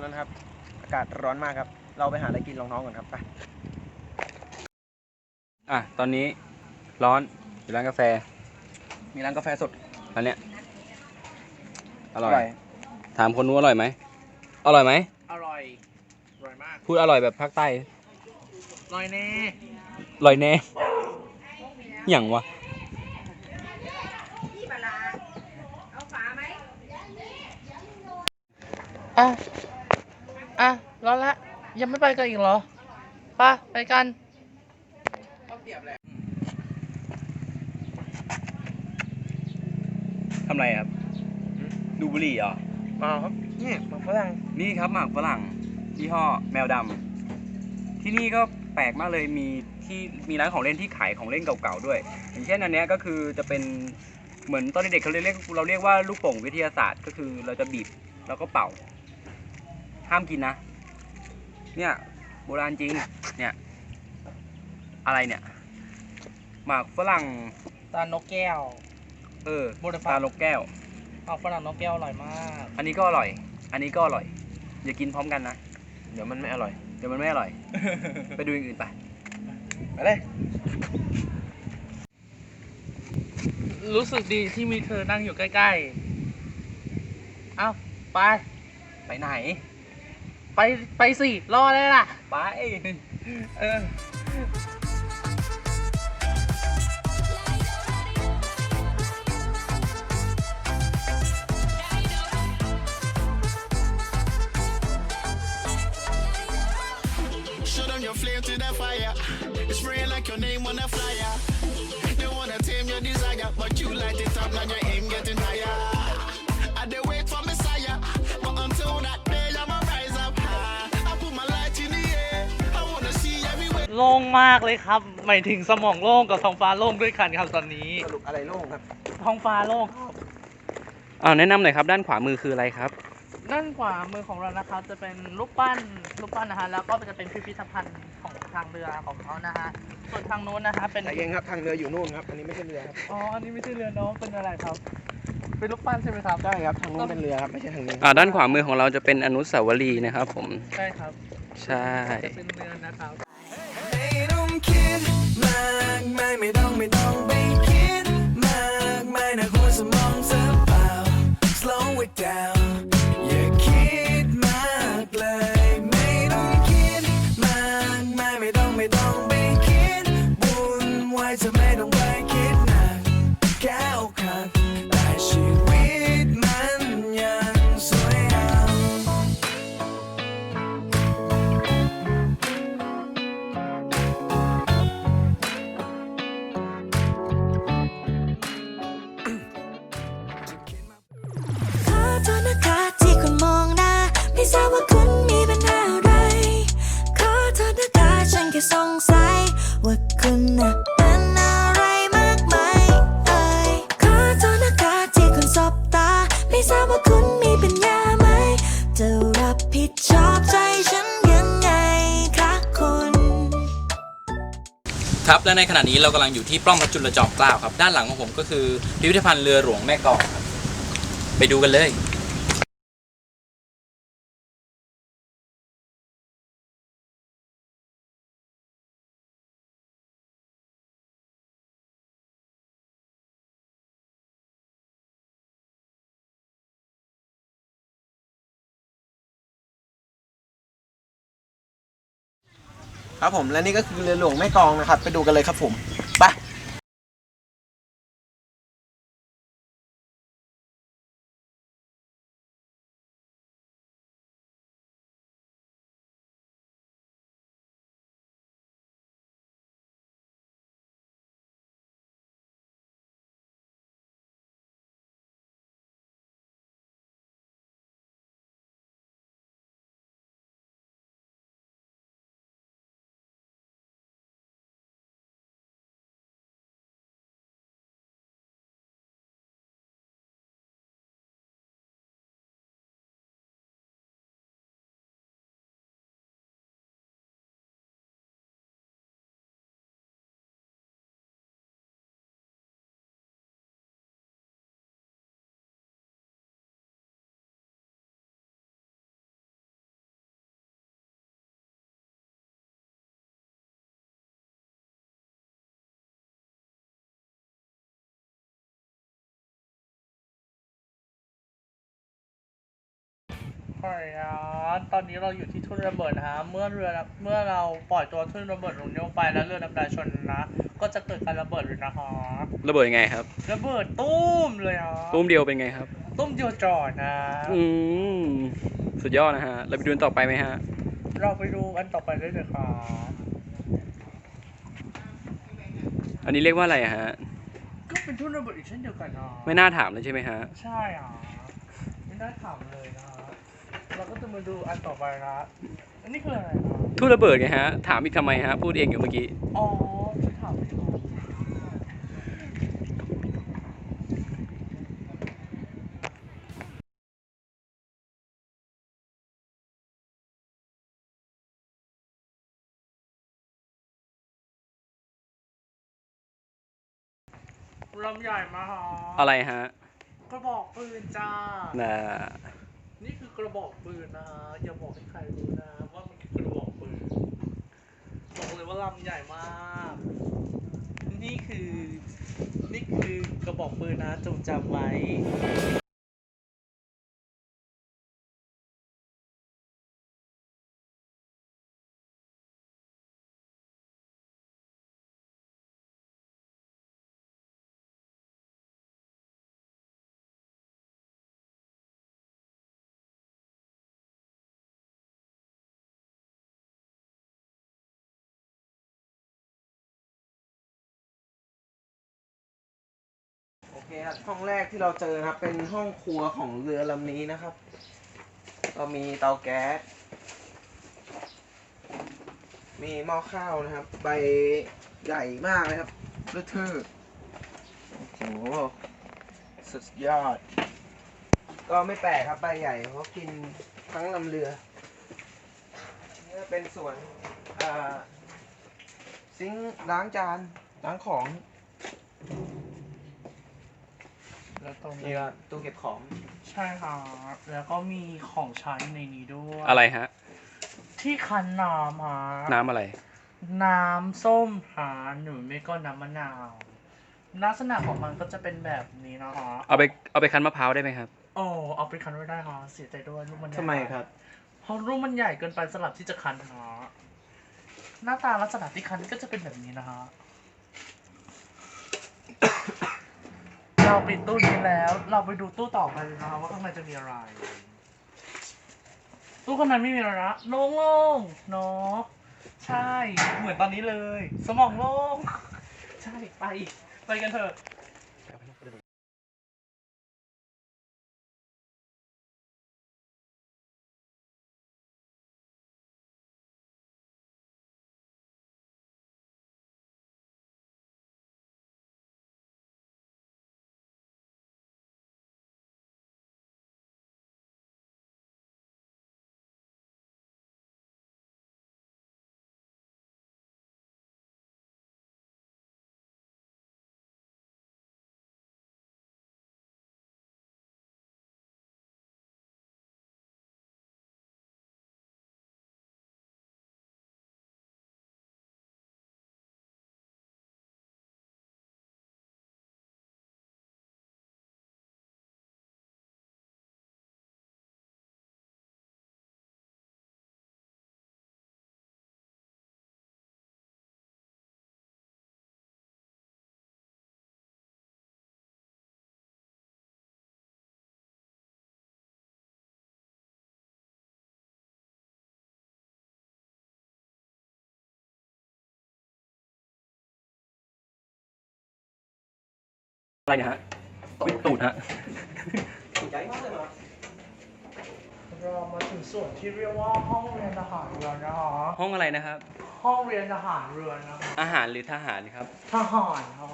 แล้วนะครับ อากาศร้อนมากครับ เราไปหาอะไรกินรองท้องก่อนครับไปอะตอนนี้ร้อนอยู่ร้านกาแฟมีร้านกาแฟสดร้านเนี้ยอร่อย ถามคนนู้นอร่อยไหมอร่อยไหมอร่อยอร่อยมากพูดอร่อยแบบภาคใต้อร่อยแน่อร่อยแน่อย่างวะอะอะร้อนละ ยังไม่ไปกันอีกเหรอไป่ะไปกันทำไรครับ ดูบุหรี่เหรอ มาครับนี่หมาฝรั่งนี่ครับหมากฝรั่งยี่ห้อแมวดำที่นี่ก็แปลกมากเลยมีที่มีร้านของเล่นที่ขายของเล่นเก่าๆด้วย อย่างเช่นอันเนี้ยก็คือจะเป็นเหมือนตอนเด็กๆเขาเรียกเราเรียกว่าลูกโป่งวิทยาศาสตร์ ก็คือเราจะบีบแล้วก็เป่า ห้ามกินนะ เนี่ยโบราณจริง เนี่ย อะไรเนี่ย หมากฝรั่ง ตาลนกแก้ว เออโบราณ ตาลกแก้วเอาฝรั่งนกแก้วอร่อยมาก อันนี้ก็อร่อย อันนี้ก็อร่อย อย่ากินพร้อมกันนะ เดี๋ยวมันไม่อร่อย เดี๋ยวมันไม่อร่อย ไปดูอย่างอื่นไป ไปเลย รู้สึกดีที่มีเธอนั่งอยู่ใกล้ๆ เอ้า ไป ไปไหน ไปไปสิรอเลยล่ะ ไป เออ โล่งมากเลยครับ หมายถึงสมองโล่งกับท้องฟ้าโล่งด้วยกันครับตอนนี้ สรุปอะไรโล่งครับท้องฟ้าโล่งครับอ้าวแนะนำหน่อยครับ ด้านขวามือคืออะไรครับ ด้านขวามือของเรานะครับ จะเป็นรูปปั้นรูปปั้นนะฮะแล้วก็จะเป็นพิพิธภัณฑ์ของทางเรือของเขานะฮะส่วนทางนู้นนะฮะเป็นแต่เองครับทางเรืออยู่นู่นครับ อันนี้ไม่ใช่เรือครับ อ๋ออันนี้ไม่ใช่เรือน้องเป็นอะไรครับ เป็นรูปปั้นใช่ไหมครับ ใช่ครับ ทางนู้นเป็นเรือครับ ไม่ใช่ทางนี้ อ่าด้านขวามือของเราจะเป็นอนุสาวรีย์นะครับผม ใช่ครับใช่ จะเป็นเรือนะครับไม่ต้องคิ ดมากมายไม่ต้องไม่ต้อง ทราบว่าคุณมีปัญญาไหม จะรับผิดชอบใจฉันยังไงคะคุณ ครับและในขณะนี้เรากำลังอยู่ที่ปล้องพระจุลจอมเกล้าครับ ด้านหลังของผมก็คือพิพิธภัณฑ์เรือหลวงแม่กลองครับไปดูกันเลย ครับผมและนี่ก็คือเรือหลวงแม่กองนะครับ ไปดูกันเลยครับผมไป ขออนุญาตตอนนี้เราอยู่ที่ทุ่นระเบิดนะฮะ เมื่อเรือเมื่อเราปล่อยตัวทุ่นระเบิดลงลงไปแล้วเรือดำน้ำชนนะ ก็จะเกิดการระเบิดเลยนะฮะ ระเบิดยังไงครับ ระเบิดตุ้มเลยอะตุ้มเดียวเป็นไงครับ ตุ้มเดียวจอดนะ อืม สุดยอดนะฮะ เราไปดูกันต่อไปไหมฮะ เราไปดูอันต่อไปได้เลยครับอันนี้เรียกว่าอะไรอะฮะ ก็เป็นทุ่นระเบิดอีกเช่นเดียวกันนะไม่น่าถามเลยใช่ไหมฮะ ใช่อะ ไม่ได้ถามเลยนะฮะ เราก็จะมาดูอันต่อไปนะอันนี้คืออะไรนะทูตระเบิดไงฮะ ถามอีกทำไมฮะ พูดเองอยู่เมื่อกี้ อ๋อฉันถามไม่ถูกลำใหญ่มาฮะอะไรฮะ กระบอกปืนจ้า น่ะ นี่คือกระบอกปืนนะฮะอย่าบอกให้ใครรู้นะว่ามันคือกระบอกปืนบอกเลยว่าลำใหญ่มาก นี่คือ นี่คือกระบอกปืนนะจงจำไว้ คครับห้องแรกที่เราเจอนะครับ เป็นห้องครัวของเรือลำนี้นะครับ ก็มีเตาแก๊ส มีหม้อข้าวนะครับ ใบใหญ่มากเลยครับเลือดทื่อโอ้โหสุดยอด ก็ไม่แปลกครับใบใหญ่เพราะกินทั้งลำเรือนี่ก็เป็นส่วนอ่าซิงค์ล้างจานล้างของ แล้วตรงนี่ก็ตู้เก็บของใช่ค่ะ แล้วก็มีของใช้ในนี้ด้วยอะไรฮะ ที่คันน้ำฮะน้ำอะไร น้ำส้มหาหรือไม่ก็น้ำมะนาว ลักษณะของมันก็จะเป็นแบบนี้นะคะเอาไปเอาไปคั้นมะพร้าวได้ไหมครับ โอ้เอาไปคันไม่ได้ค่ะเสียใจด้วยลูกมันใหญ่ ทำไมครับ เพราะลูกมันใหญ่เกินไปสำหรับที่จะคันฮะหน้าตาลักษณะที่คันก็จะเป็นแบบนี้นะฮะ เราปิดตู้นี้แล้ว เราไปดูตู้ต่อไปเลยนะคะว่าข้างในจะมีอะไร ตู้ข้างในไม่มีอะไรนะโล่งๆเนาะใช่ เหมือนตอนนี้เลย สมองโล่งใช่ไป ไปกันเถอะ อะไรเนี่ยฮะอุ๊ยตูดฮะใหญ่มากเลยเหรอเรามาถึงส่วนที่เรียกว่าห้องเรียนทหารเรือนะคะ ห้องอะไรนะครับ ห้องเรียนทหารเรือนะคะอาหารหรือทหารครับ ทหารค่ะ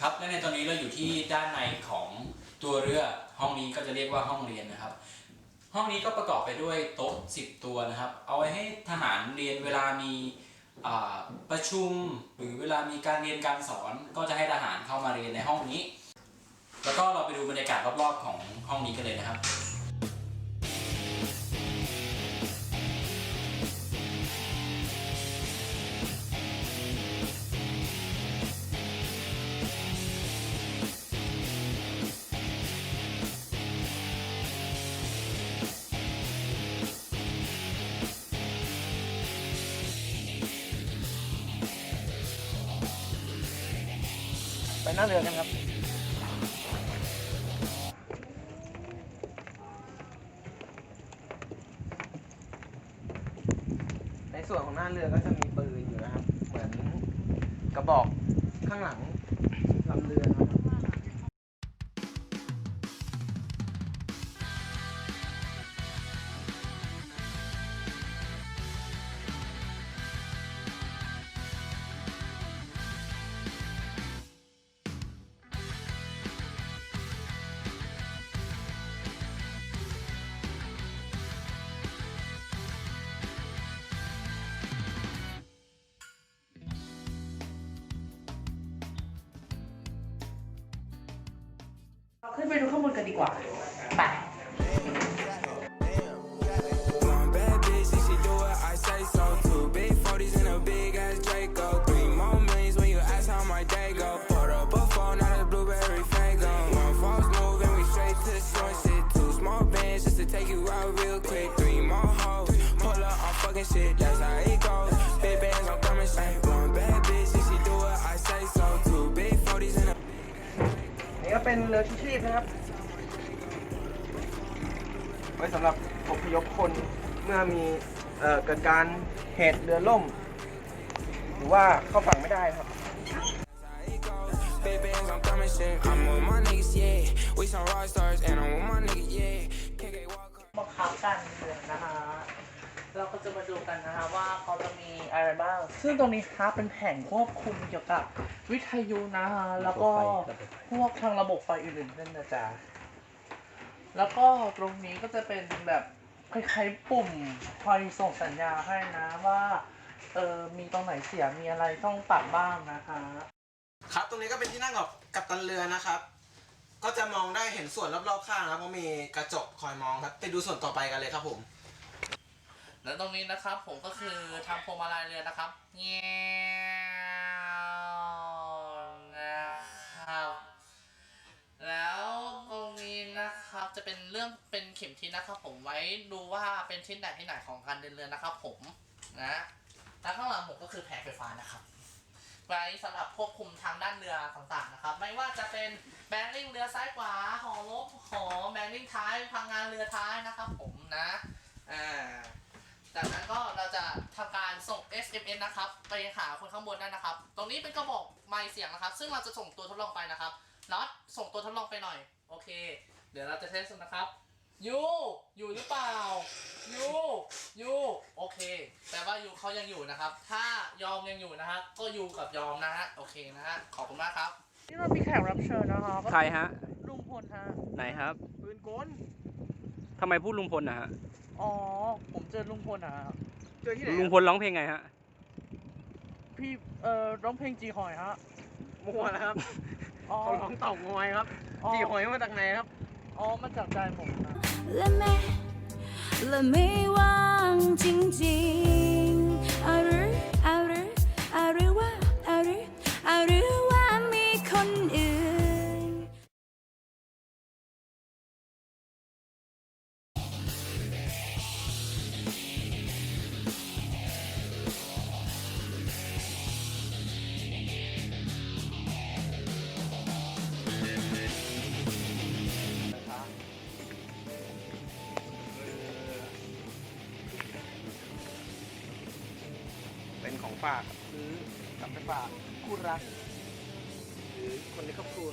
ครับและในตอนนี้เราอยู่ที่ด้านในของตัวเรือห้องนี้ก็จะเรียกว่าห้องเรียนนะครับ ห้องนี้ก็ประกอบไปด้วยโต๊ะ10 ตัวนะครับ เอาไว้ให้ทหารเรียนเวลามีอ่า ประชุมหรือเวลามีการเรียนการสอนก็จะให้ทหารเข้ามาเรียนในห้องนี้ แล้วก็เราไปดูบรรยากาศรอบๆของห้องนี้กันเลยนะครับ ไปหน้าเรือกันครับ ในส่วนของหน้าเรือก็ say so. Two big 40s and a นี่ก็เป็นเรือชูชีพนะครับไว้สำหรับอพยพคนเมื่อมีเอ่อเกิดการเหตุเรือล่ม หรือว่าเข้าฝั่งไม่ได้ครับ Big bands, I'm coming shit. I'm with my niggas, yeah. We some rock stars, and I'm with my niggas, yeah. KK walk บังคับกันเดือนนะคะ เราก็จะมาดูกันนะคะว่าเขาจะมีอะไรบ้าง ซึ่งตรงนี้นะคะเป็นแผงควบคุมเกี่ยวกับวิทยุนะคะแล้วก็พวกทางระบบไฟอื่นๆนั่นนะจ๊ะ แล้วก็ตรงนี้ก็จะเป็นแบบคล้ายๆปุ่มคอยส่งสัญญาณให้นะว่าเออมีตรงไหนเสียมีอะไรต้องปรับบ้างนะคะ ครับตรงนี้ก็เป็นที่นั่งกับกับตันเรือนะครับ ก็จะมองได้เห็นส่วนรอบๆข้างนะครับเพราะมีกระจกคอยมองครับไปดูส่วนต่อไปกันเลยครับผม แล้วตรงนี้นะครับผมก็คือทำพวงมาลัยเรือนะครับเงี้ยวนะครับแล้วตรงนี้ นะครับ จะเป็นเรื่องเป็นเข็มทิศนะครับ ผมไว้ดูว่าเป็นทิศไหนที่ไหนของการเดินเรือนะครับ ผมนะแล้วข้างหลังผมก็คือแผงไฟฟ้านะครับ ไว้สำหรับควบคุมทางด้านเรือต่างๆนะครับ ไม่ว่าจะเป็นแบริ่งเรือซ้ายขวาหอลบหอแบริ่งท้ายพังงานเรือท้ายนะครับ ผมนะอ่าจากนั้นก็เราจะทำการส่ง SMS นะครับ ไปหาคนข้างบนได้นะครับ ตรงนี้เป็นกระบอกไมค์เสียงนะครับ ซึ่งเราจะส่งตัวทดลองไปนะครับน็อตส่งตัวทดลองไปหน่อย โอเค เดี๋ยวเราจะเทสนะครับยูอยู่หรือเปล่ายูยูโอเคแปลว่ายูเขายังอยู่นะครับ ถ้ายอมยังอยู่นะฮะก็ยูกับยอมนะฮะโอเคนะฮะขอบคุณมากครับนี่เรามีแขกรับเชิญนะครับใครฮะ ลุงพลฮะไหนครับ ปืนกลทำไมพูดลุงพลนะฮะ อ๋อ ผมเจอลุงพลอะเจอที่ไหนลุงพลร้องเพลงไงฮะ พี่เอ่อร้องเพลงจีหอยฮะมัวนะครับอ๋อเขาร้องเต่างอยครับ อ๋อ จีหอยมาจากไหนครับ อ๋อมาจากใจผมนะ และไม่และไม่ว่างจริงๆอาหรื ฝากซื้อกลับไปฝากคู่รัก หรือคนในครอบครัว